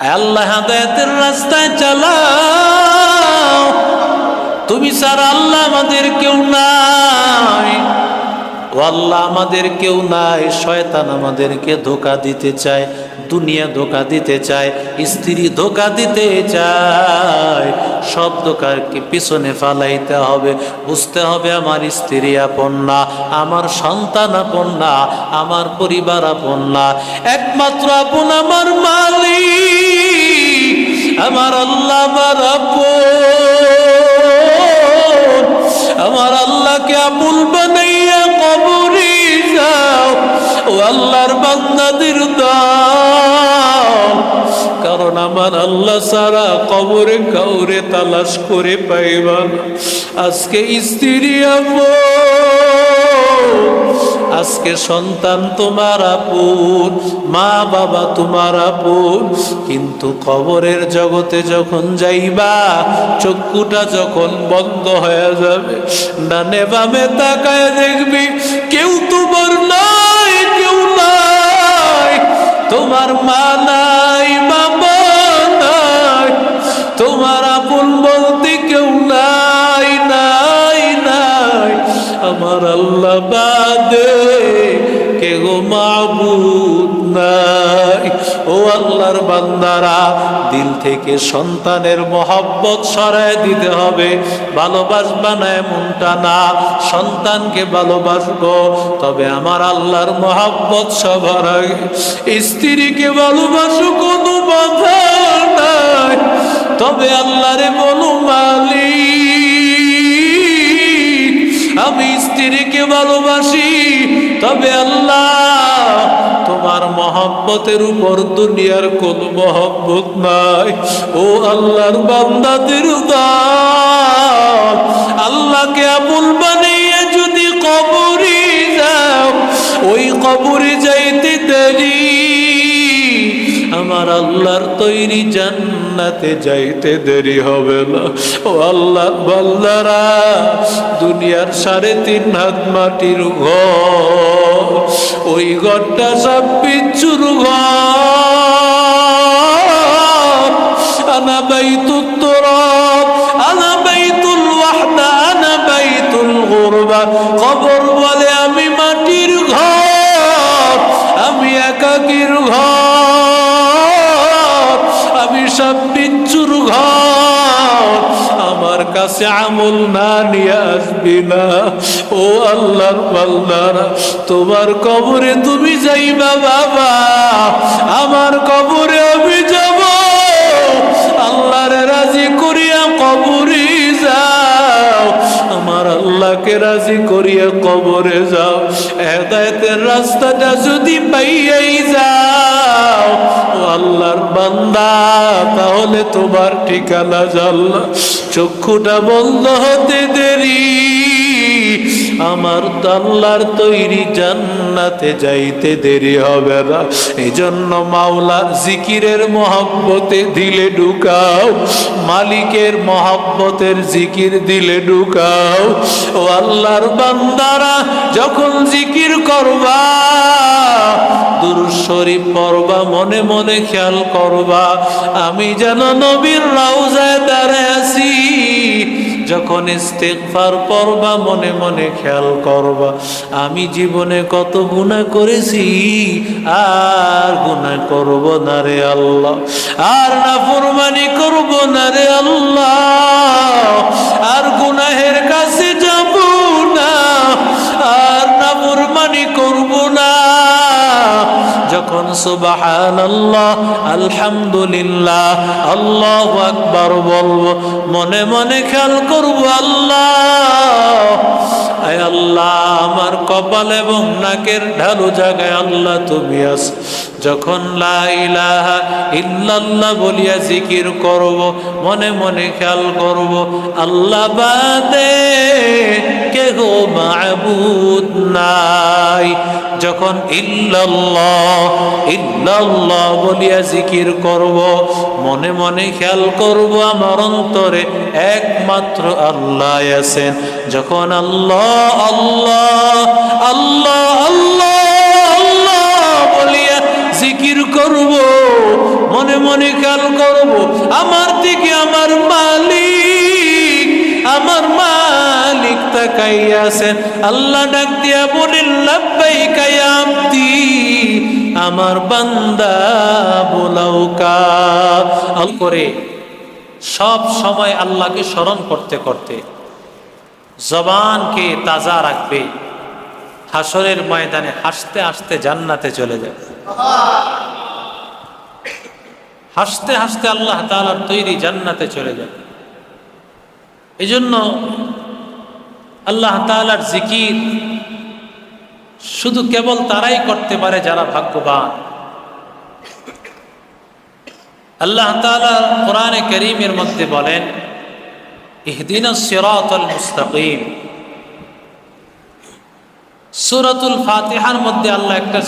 আল্লাহ হাদায়াতের রাস্তায় চালাও। তুমি স্যার আল্লাহ আমাদের কেউ নাই। আল্লাহ আমাদের কেউ নাই, শয়তান আমাদেরকে ধোকা দিতে চায়, দুনিয়া ধোকা দিতে চায়, স্ত্রী ধোকা দিতে চায়। সব ধোকাকে পিছনে ফালাইতে হবে। বুঝতে হবে আমার স্ত্রী আপন না, আমার সন্তান আপন না, আমার পরিবার আপন না। একমাত্র আপন আমার মালিক, আমার আল্লাহ, আমার আপন। আল্লাহর বান্দাদের দাও কারণ আমার আল্লাহ সারা কবরে কাউরে তালাশ করে পাইবা না। আজকে স্ত্রী আপন আজকে সন্তান তোমার আপন, মা বাবা তোমার আপন। কিন্তু কবরের জগতে যখন যাইবা, চক্ষুটা যখন বন্ধ হয়ে যাবে, ডানে বামে তাকায় দেখবি, কেউ তোমার নাই তোমার মা নাই তোমার আপন বলতে কেউ নাই নাই নাই। আমার আল্লাহ বাদে কেউ মাবুদ নাই। ও আল্লাহর বান্দারা দিল থেকে সন্তানের মহব্বত সরায় দিতে হবে। ভালোবাসবা না এমনটা না। সন্তানকে ভালোবাসবো, তবে আমার আল্লাহর মহব্বত সবার স্ত্রীকে ভালোবাসো, কোনো বাধা নাই। তবে আল্লাহরে বলো মালিক আমি স্ত্রীকে ভালোবাসি, তবে আল্লাহ, তোমার মহব্বতের উপর দুনিয়ার কোন মহব্বত নাই। ও আল্লাহর বান্দাদের আল্লাহকে আবুল বানিয়ে যদি কবরে যাও, ওই কবরে যাইতে দেরি আমার আল্লাহর তৈরি জান্নাতে যাইতে দেরি হবে না। ও আল্লাহ বাল্লারা দুনিয়ার সাড়ে তিন হাত মাটির ঘর, ওই ঘরটা সব বিচ্ছুর ঘর। আনা বাইতুত তুরাব ওয়াহদা, আনা বাইতুল গুরবা। কবর বলে আমি মাটির ঘর, আমি একাকির ঘর। সব বিচ্ছুর ঘর আমার কাছে আমল না নিয়ে আসবি না। ও আল্লাহর পাল্লারা তোমার কবরে তুমি যাইবা বাবা, আমার কবরে আমি যাব। আল্লাহরে রাজি করিয়া কবরে যাও, আমার আল্লাহকে রাজি করিয়া কবরে যাও। হেদায়তের রাস্তাটা যদি পাইয়াই যাও আল্লাহর বান্দা তাহলে তোমার ঠিকানা জানলা। চক্ষুটা বন্ধ হতে দেরি। আমার আল্লাহর তৈরি জান্নাতে যাইতে দেরি হবে না। এই জন্য মাওলার জিকিরের মহাব্বতে দিলে ঢুকাও। মালিকের মহাব্বতের জিকির দিলে ঢুকাও। ও আল্লাহর বান্দারা, যখন জিকির করবা দুরুদ শরীফ পড়বা, মনে মনে খেয়াল করবা। আমি যেন নবীর রাউজায় দাঁড়ায় আছি, যখন ইস্তেগফার পড়বা, মনে মনে খেয়াল করবা। আমি জীবনে কত গুনাহ করেছি, আর গুনাহ করব না রে আল্লাহ। আর না ফুরমানি করব না রে আল্লাহ। আর গুনাহের কাছে যখন সুবাহান আল্লাহ আলহামদুলিল্লাহ, আল্লাহ আকবার বলব, মনে মনে খেয়াল করব, আল্লাহ। আল্লাহ, আমার কপাল এবং নাকের ঢালু জায়গায় আল্লাহ তুমি আস। যখন ইল্লাল্লাহ বলিয়া জিকির করব, মনে মনে খেয়াল করব, আল্লাহ বাদে কেহ গো মাবুদ নাই। যখন ইল্লাল্লাহ ইল্লাল্লাহ বলিয়া জিকির করব, মনে মনে খেয়াল করব আমার অন্তরে একমাত্র আল্লাহ আছেন। যখন আল্লাহ আল্লাহ আল্লাহ আল্লাহ আল্লাহ বলিয়া জিকির করব, মনে মনে খেয়াল করব, আমার দিকে আমার মালিক আল্লাহ ডাক দিয়া আমার বান্দা বোলাউকা। আল করে সব সময় আল্লাহকে স্মরণ করতে করতে জবানকে তাজা রাখবে, হাসরের ময়দানে হাসতে হাসতে জান্নাতে চলে যাবে। হাসতে হাসতে আল্লাহ তৈরি জান্নাতে চলে যাবে। এই জন্য আল্লাহ তালার জিকির শুধু কেবল তারাই করতে পারে যারা ভাগ্যবান। আল্লাহ তালা কোরআনে করিমের মধ্যে বলেন, ইহদিন সিরাতুল মুস্তাকিম। সুরাতুল ফাতিহার মধ্যে আল্লাহ একটা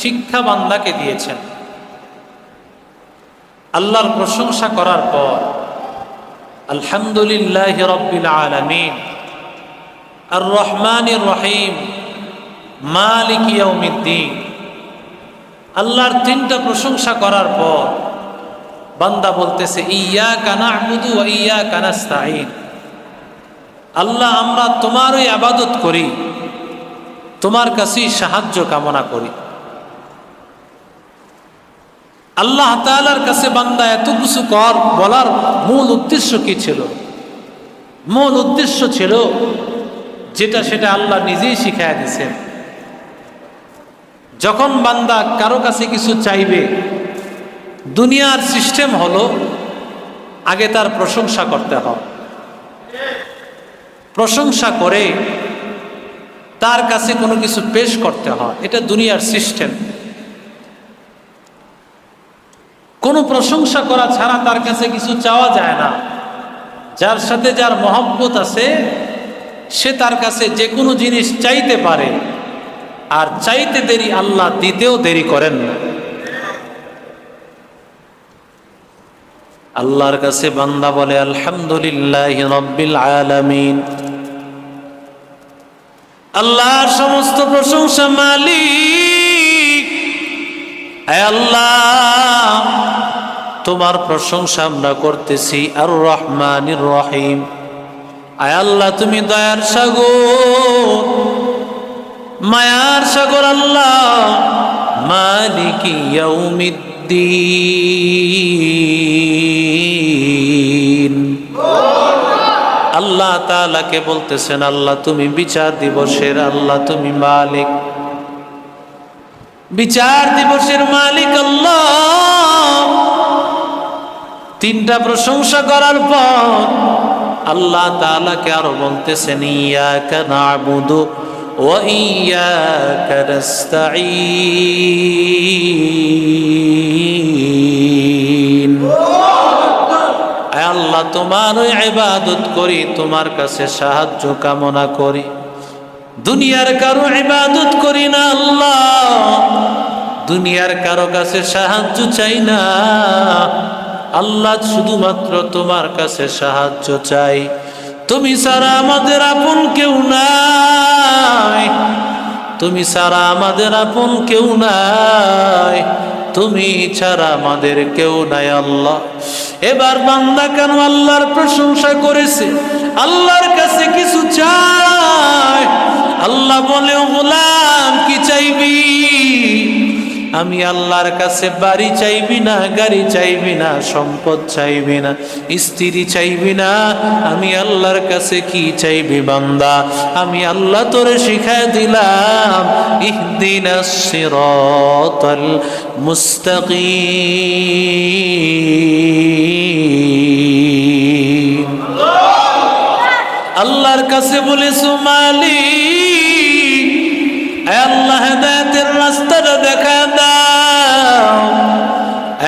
শিক্ষা বান্দাকে দিয়েছেন। আল্লাহর প্রশংসা করার পর, আলহামদুলিল্লাহ রব্বিল আলামিন। আর রহমানির রহিম, মালিক ইয়াউমিদ্দিন। আল্লাহর তিনটা প্রশংসা করার পর বান্দা বলতেছে ইয়া কানা আবুদু ইয়া কানাস্তাইন আল্লাহ, আমরা তোমারই আবাদত করি, তোমার কাছেই সাহায্য কামনা করি। আল্লাহ তালার কাছে বান্দা, এত কিছু কর বলার মূল উদ্দেশ্য কি ছিল? মূল উদ্দেশ্য ছিল যেটা সেটা আল্লাহ নিজেই শিখাই দিছেন। যখন বান্দা কারও কাছে কিছু চাইবে, দুনিয়ার সিস্টেম হলো আগে তার প্রশংসা করতে হবে। প্রশংসা করে তার কাছে কোনো কিছু পেশ করতে হয়, এটা দুনিয়ার সিস্টেম। কোনো প্রশংসা করা ছাড়া তার কাছে কিছু চাওয়া যায় না। যার সাথে যার মহব্বত আছে সে তার কাছে যে কোনো জিনিস চাইতে পারে। আর চাইতে দেরি আল্লাহ দিতেও দেরি করেন না। আল্লাহর কাছে বান্দা বলে, আলহামদুলিল্লাহ রব্বিল আলামিন। আল্লাহর সমস্ত প্রশংসা মালিক। আল্লাহ, তোমার প্রশংসা আমরা করতেছি। আর রহমানির রহিম। আয় আল্লাহ, তুমি দয়ার সাগর, মায়ার সাগর আল্লাহ, মালিক আল্লাহ তালাকে বলতেছেন, আল্লাহ তুমি বিচার দিবসের, আল্লাহ তুমি মালিক। বিচার দিবসের মালিক আল্লাহ। তিনটা প্রশংসা করার পর আল্লাহ তালাকে আরও বলতেছেন, ইয়াকা নাবুদু ও ইয়াকা নাস্তাঈন। আল্লাহ, তোমার ওই ইবাদত করি, তোমার কাছে সাহায্য কামনা করি। দুনিয়ার কারও ইবাদত করি না আল্লাহ, দুনিয়ার কারও কাছে সাহায্য চাই না। আল্লাহ শুধুমাত্র তোমার কাছে সাহায্য চাই। তুমি সারা আমাদের আপন কেউ নাই। তুমি ছাড়া আমাদের আপন কেউ নাই। তুমি ছাড়া আমাদের কেউ নাই আল্লাহ। এবার বান্দা কেন আল্লাহর প্রশংসা করেছে? আল্লাহর কাছে কিছু চায়? আল্লাহ বলে গোলাম, কি চাইবি? আমি আল্লাহর কাছে বাড়ি চাইবি না, গাড়ি চাইবি না, সম্পদ চাইবি না, স্ত্রী চাইবি না, আমি আল্লাহর কাছে কি চাইবি বান্দা? আমি আল্লাহ তোরে শিখাই দিলাম, ইহদিনা মুস্তাকিম। আল্লাহর কাছে বলেছ মালিক এ আল্লাহ রাস্তাটা দেখা দাও।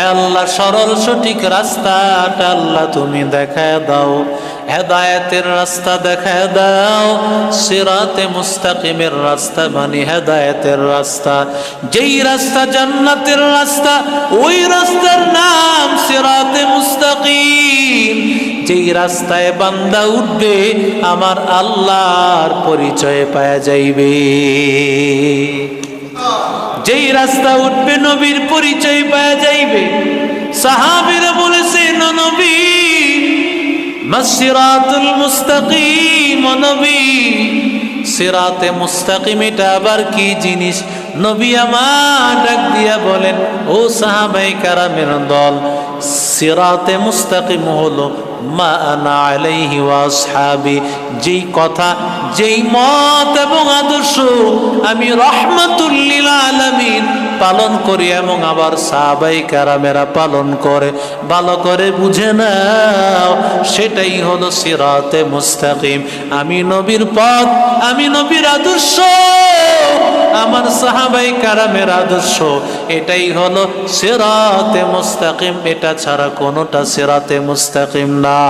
আল্লাহ, সরল সঠিক রাস্তাটা আল্লাহ তুমি দেখা দাও। হেদায়েতের রাস্তা দেখা দাও। সিরাতে মুস্তাকিমের রাস্তা মানে হেদায়েতের রাস্তা। যেই রাস্তা জান্নাতের রাস্তা, ওই রাস্তার নাম সিরাতে মুস্তাকিম। যেই রাস্তায় বান্দা উঠবে, আমার আল্লাহর পরিচয় পাওয়া যাইবে। যেই রাস্তা উঠবে নবীর পরিচয় পাওয়া যাইবে। সাহাবীরা বলেছে "ও নবী মাসিরাতুল মুস্তাকিম নবী, সিরাতে মুস্তাকিম, এটা আবার কি জিনিস? নবী আমার ডাক দিয়া বলেন, ও সাহাবাই কারামের দল, সিরাতে মুস্তাকিম হলো মা আনা আলাইহি ওয়া আসহাবি। যেই কথা যেই মত এবং আদর্শ আমি রহমাতুল্লিল আলামিন পালন করি এবং আবার সাহাবাই কারামেরা পালন করে। ভালো করে বুঝে নাও, সেটাই হলো সিরাতে মুস্তাকিম। আমি নবীর পথ, আমি নবীর আদর্শ, আমার সাহাবাই কারামের আদর্শ। এটাই হলো সিরাতে মুস্তাকিম, এটা ছাড়া কোনোটা সিরাতে মুস্তাকিম না।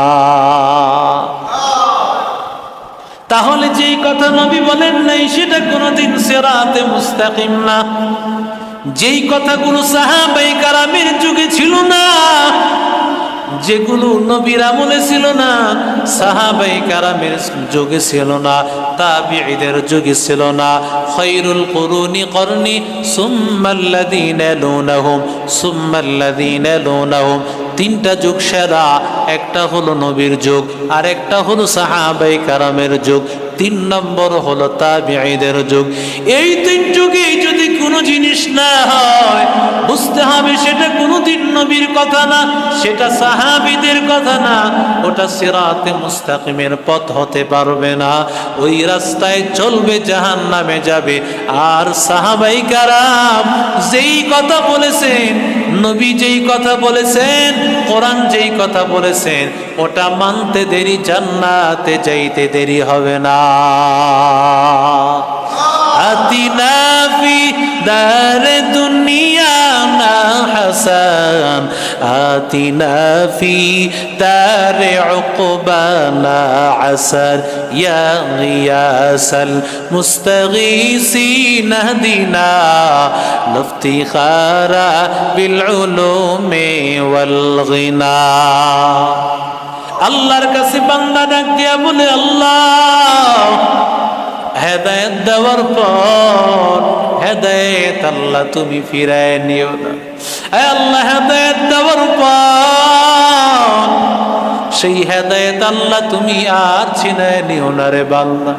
তাহলে যেই কথা নবী বলেন নাই, সেটা কোনোদিন সেরাতে মুস্তাকিম না। যেই কথাগুলো সাহাবাই কারামের যুগে ছিল না, যেগুলো নবীর আমলে ছিল না, সাহাবাই কারামের যুগে ছিল না, তাবিঈদের যুগে ছিল না। খৈরুল কুরুনি করনি, সুম্মাল্লাযীনা লুনাহুম সুম্মাল্লাযীনা লুনাহুম। তিনটা যুগ সেরা, একটা হলো নবীর যুগ আর একটা হলো সাহাবাই কারামের যুগ, তিন নম্বর হলো তাবিঈদের যুগ। এই তিন যুগে যদি কোনো জিনিস না হয়। বুঝতে হবে সেটা কোনোদিন নবীর কথা না, সেটা সাহাবিদের কথা না। ওটা সিরাতে মুস্তাকিমের পথ হতে পারবে না। ওই রাস্তায় চলবে জাহান নামে যাবে। আর সাহাবাই কারাম যেই কথা বলেছেন, নবী যেই কথা বলেছেন, কোরআন যেই কথা বলেছেন, ওটা মানতে দেরি, জান্নাতে যাইতে দেরি হবে না। আতিনা দার দুনিয়া হাসান আতিনা ফি দার উকবানা আসার, ইয়া গিয়াসাল মুস্তাগীসিন হদিনা লাফতিখারা বিল উলুমি ওয়াল গিনা। আল্লাহর কাছে বান্দা ডাক দিয়া বলে, আল্লাহ হেদায়ত দেওয়ার পর হেদায়ত আল্লাহ তুমি ফিরায় নিও না। আল্লাহ, হেদায়ত দেওয়ার পর সেই হেদায়ত আল্লাহ তুমি আর ছিনায় নিও না রে বান্দা।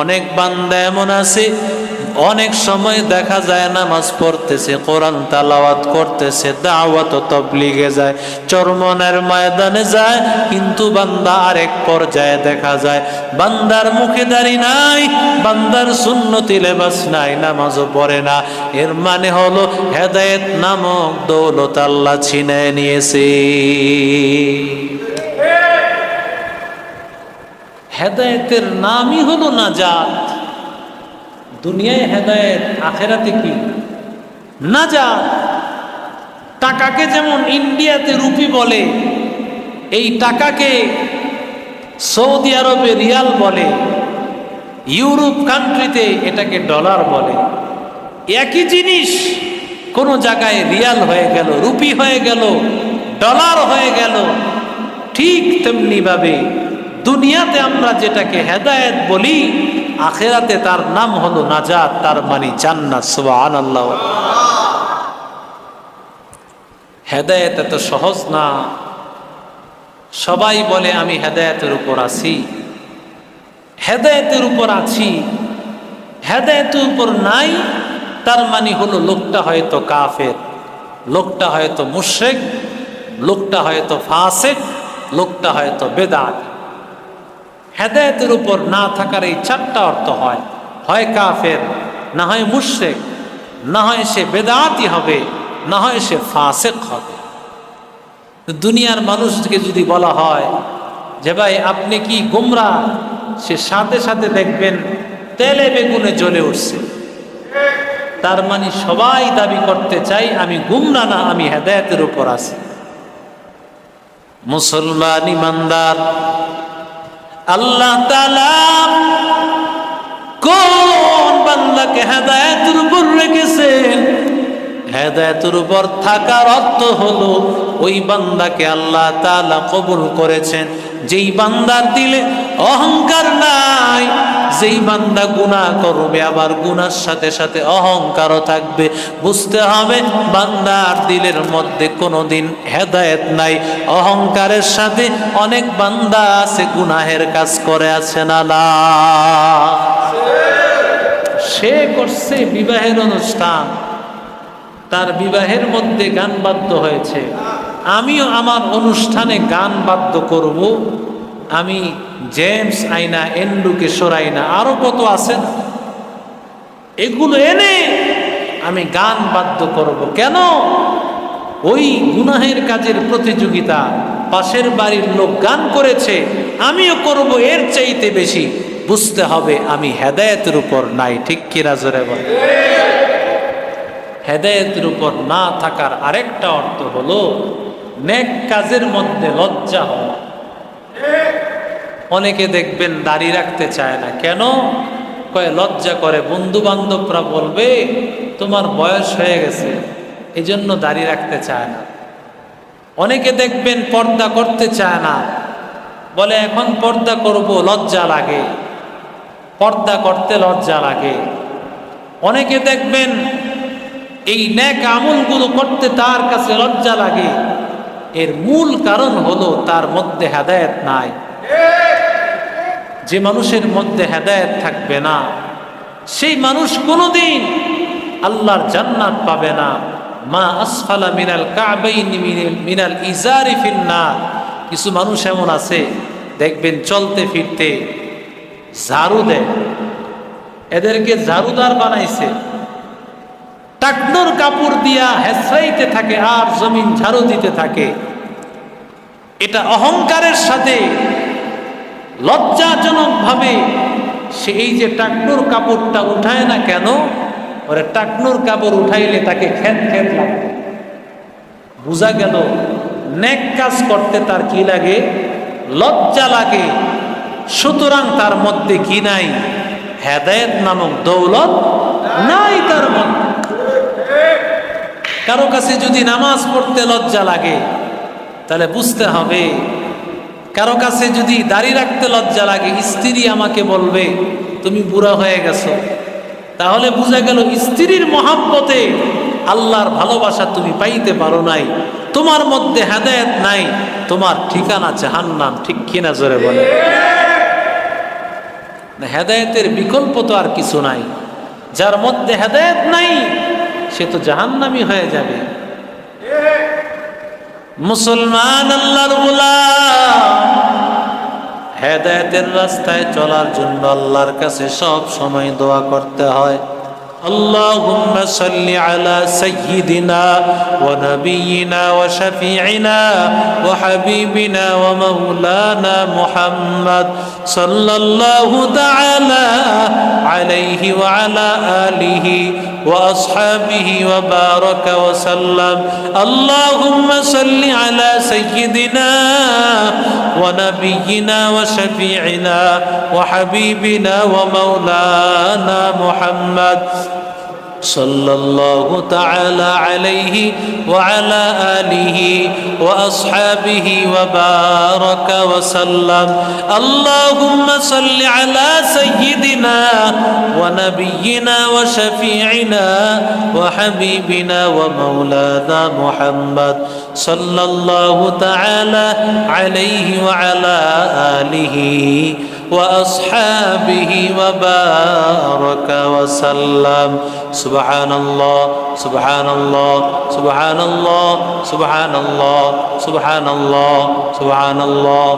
অনেক বান্দা এমন আছে অনেক সময় দেখা যায় নামাজ পড়তেছে, কোরআন তালাওয়াত করতেছে, দাওয়াত তবলিগে যায়, চরমনের ময়দানে যায়, কিন্তু বান্দা আরেক পর্যায়ে দেখা যায়, বান্দার মুখে দাড়ি নাই, বান্দার সুন্নতি লেবাস নাই, নামাজও পড়ে না। এর মানে হলো হেদায়েত নামক দৌলত আল্লাহ ছিনে নিয়েছে। হেদায়েতের নামই হলো নাজাত। দুনিয়ায় হেদায়েত, আখেরাতে কি? না যা টাকাকে যেমন ইন্ডিয়াতে রুপি বলে, এই টাকাকে সৌদি আরবে রিয়াল বলে, ইউরোপ কান্ট্রিতে এটাকে ডলার বলে। একই জিনিস কোনো জায়গায় রিয়াল হয়ে গেল, রুপি হয়ে গেল, ডলার হয়ে গেল। ঠিক তেমনিভাবে দুনিয়াতে আমরা যেটাকে হেদায়েত বলি আখেরাতে তার নাম হলো নাজাত, তার মানে জান্নাত সুবহান আল্লাহ হেদায়েত এত সহজ না। সবাই বলে, আমি হেদায়েতের উপর আছি। হেদায়েতের উপর আছি। হেদায়েতের উপর নাই, তার মানে হলো লোকটা হয়তো কাফের, লোকটা হয়তো মুশ্রেক, লোকটা হয়তো ফাসেক, লোকটা হয়তো বেদাত। হেদায়তের উপর না থাকার এই চারটা অর্থ হয়। হয় কাফের, না হয় মুশ্রেক, না হয় সে বেদাতি হবে, না হয় সে ফাসেক হবে। দুনিয়ার মানুষকে যদি বলা হয় যে, ভাই, আপনি কি গুমরা? সে সাথে সাথে দেখবেন তেলে বেগুনে জ্বলে উঠছে। তার মানে সবাই দাবি করতে চাই, আমি গুমরা না, আমি হেদায়তের উপর আছি। মুসলমান ইমানদার আল্লাহ কোন বান্দাকে হেদায়তের উপর রেখেছেন? হেদায়তের উপর থাকার অর্থ হলো ওই বান্দাকে আল্লাহ তালা কবুল করেছেন। যেই বান্দার দিলে অহংকার নাই যেই বান্দা গুণা করবে, আবার গুনার সাথে সাথে অহংকারও থাকবে। বুঝতে হবে, বান্দার দিলের মধ্যে কোনোদিন হেদায়েত নাই। অহংকারের সাথে অনেক বান্দা আছে, গুনাহের কাজ করে, আছে না না? সে করছে বিবাহের অনুষ্ঠান। তার বিবাহের মধ্যে গান বাদ্য হয়েছে। আমিও আমার অনুষ্ঠানে গান বাদ্য করব। আমি জেমস আইনা, এন্ডুকে সরাইনা আরও কত আছেন এগুলো এনে আমি গান বাদ্য করব। কেন? ওই গুনাহের কাজের প্রতিযোগিতা, পাশের বাড়ির লোক গান করেছে, আমিও করব, এর চাইতে বেশি। বুঝতে হবে, আমি হেদায়েতের উপর নাই। ঠিক কিনা জোরে বল? হেদায়েতের উপর না থাকার আরেকটা অর্থ হলো, নেক কাজের মধ্যে লজ্জা হওয়া। অনেকে দেখবেন দাড়ি রাখতে চায় না। কেন? কয়ে লজ্জা করে। বন্ধু বান্ধবরা বলবে, তোমার বয়স হয়ে গেছে এই জন্য দাড়ি রাখতে চায় না। অনেকে দেখবেন পর্দা করতে চায় না। বলে, এখন পর্দা করব, লজ্জা লাগে। পর্দা করতে লজ্জা লাগে। অনেকে দেখবেন এই ন্যাক আমলগুলো করতে তার কাছে লজ্জা লাগে। এর মূল কারণ হলো তার মধ্যে হেদায়েত নাই। যে মানুষের মধ্যে হেদায়েত থাকবে না, সেই মানুষ কোনোদিন আল্লাহর জান্নাত পাবে না। মা আসফালা মিনাল কাবাইন মিনাল ইজারি ফিন্নার। কিছু মানুষ এমন আছে, দেখবেন চলতে ফিরতে ঝাড়ু দেয়। এদেরকে ঝাড়ুদার বানাইছে। টাকনোর কাপড় দিয়া হেসরাইতে থাকে আর জমিন ঝাড়ু দিতে থাকে। এটা অহংকারের সাথে লজ্জাজনক ভাবে সে এই যে টাকনুর কাপড়টা উঠায় না কেন, ওরে টাকনুর কাপড় উঠাইলে তাকে খেত খেত লাগবে। বোঝা গেল নেক কাজ করতে তার কি লাগে? লজ্জা লাগে। সুতরাং তার মধ্যে কি নাই? হেদায়েত নামক দৌলত নাই তার মধ্যে। কারও কাছে যদি নামাজ পড়তে লজ্জা লাগে, তাহলে বুঝতে হবে কারও কাছে যদি দাড়ি রাখতে লজ্জা লাগে, স্ত্রী আমাকে বলবে, তুমি বুড়া হয়ে গেছো। তাহলে বোঝা গেল স্ত্রীর মহাব্বতে আল্লাহর ভালোবাসা তুমি পাইতে পারো নাই। তোমার মধ্যে হেদায়েত নাই, তোমার ঠিকানা জাহান্নাম, ঠিক কিনা জোরে বলে হেদায়েতের বিকল্প তো আর কিছু নাই। যার মধ্যে হেদায়েত নাই, সে তো জাহান্নামি হয়ে যাবে। মুসলমান আল্লাহর হেদায়তের রাস্তায় চলার জন্য আল্লাহর কাছে সব সময় দোয়া করতে হয় اللهم صل على سيدنا ونبينا وشفيعنا وحبيبنا ومولانا محمد صلى الله تعالى عليه وعلى آله وأصحابه وبارك وسلم. اللهم صل على سيدنا ونبينا وشفيعنا وحبيبنا ومولانا محمد. صلى الله تعالى عليه وعلى آله وأصحابه وبارك وسلم. اللهم صل على سيدنا ونبينا وشفيعنا وحبيبنا ومولانا محمد صلى الله تعالى عليه وعلى آله وأصحابه وبارك وسلم. سبحان الله سبحان الله سبحان الله سبحان الله سبحان الله سبحان الله